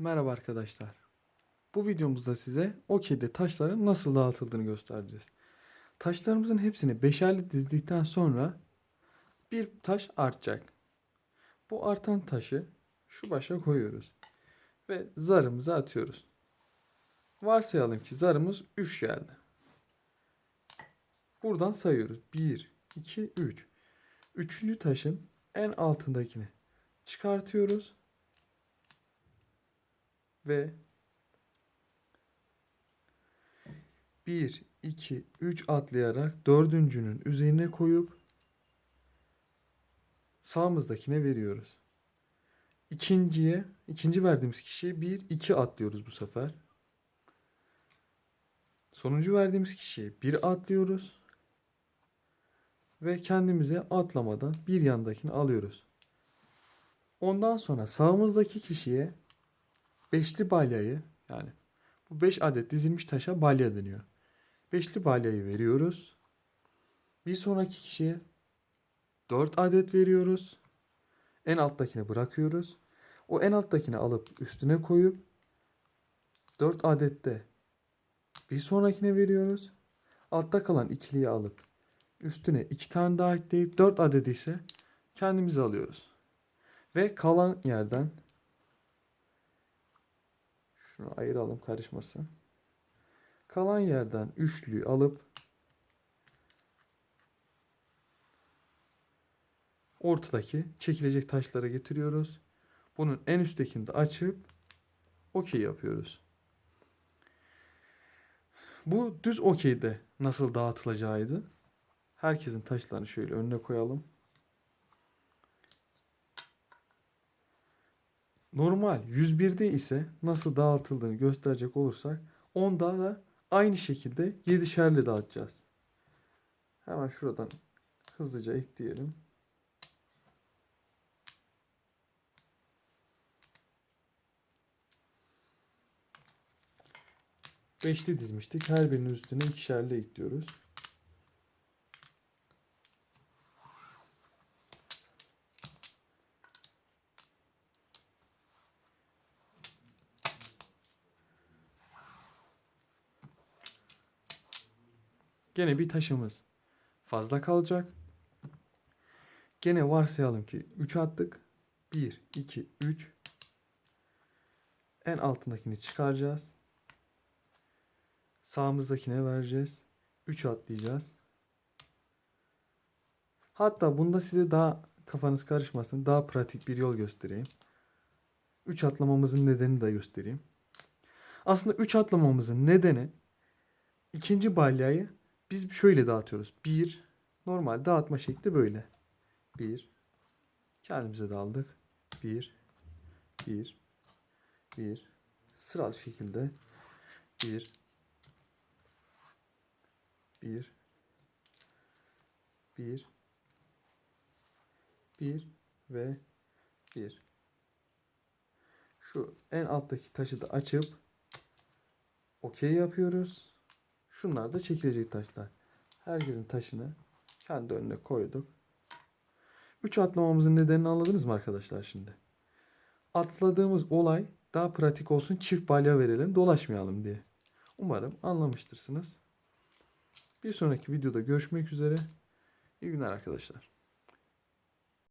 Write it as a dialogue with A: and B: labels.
A: Merhaba arkadaşlar. Bu videomuzda size okeyde taşların nasıl dağıtıldığını göstereceğiz. Taşlarımızın hepsini beşerli dizdikten sonra bir taş artacak. Bu artan taşı şu başa koyuyoruz ve zarımızı atıyoruz. Varsayalım ki zarımız 3 geldi. Buradan sayıyoruz. 1, 2, 3. Üçüncü taşın en altındakini çıkartıyoruz ve 1, 2, 3 atlayarak dördüncünün üzerine koyup sağımızdakine veriyoruz. İkinciye, ikinci verdiğimiz kişiye 1, 2 atlıyoruz bu sefer. Sonuncu verdiğimiz kişiye 1 atlıyoruz. Ve kendimize atlamadan bir yandakini alıyoruz. Ondan sonra sağımızdaki kişiye beşli balyayı yani bu 5 adet dizilmiş taşa balya deniyor. Beşli balyayı veriyoruz. Bir sonraki kişiye 4 adet veriyoruz. En alttakini bırakıyoruz. O en alttakini alıp üstüne koyup 4 adette bir sonrakine veriyoruz. Altta kalan ikiliyi alıp üstüne 2 tane daha ekleyip 4 adet ise kendimize alıyoruz. Ve kalan yerden şunu ayıralım karışmasın. Kalan yerden üçlüyü alıp ortadaki çekilecek taşlara getiriyoruz. Bunun en üsttekini de açıp okey yapıyoruz. Bu düz okeyde nasıl dağıtılacağıydı. Herkesin taşlarını şöyle önüne koyalım. Normal 101'de ise nasıl dağıtıldığını gösterecek olursak onda da aynı şekilde 7'şerli dağıtacağız. Hemen şuradan hızlıca ekleyelim. Beşli dizmiştik. Her birinin üstüne ikişerli ekliyoruz. Gene bir taşımız fazla kalacak. Gene varsayalım ki 3 attık. 1, 2, 3. En altındakini çıkaracağız. Sağımızdakine vereceğiz. 3 atlayacağız. Hatta bunda size daha kafanız karışmasın. Daha pratik bir yol göstereyim. 3 atlamamızın nedenini de göstereyim. Aslında 3 atlamamızın nedeni ikinci balyayı biz şöyle dağıtıyoruz. 1 normal dağıtma şekli böyle. 1 kendimize de aldık. 1 1 1 sıralı şekilde 1 1 1 1 ve 1 şu en alttaki taşı da açıp okey yapıyoruz. Şunlar da çekilecek taşlar. Herkesin taşını kendi önüne koyduk. 3 atlamamızın nedenini anladınız mı arkadaşlar şimdi? Atladığımız olay daha pratik olsun çift balya verelim dolaşmayalım diye. Umarım anlamıştırsınız. Bir sonraki videoda görüşmek üzere. İyi günler arkadaşlar.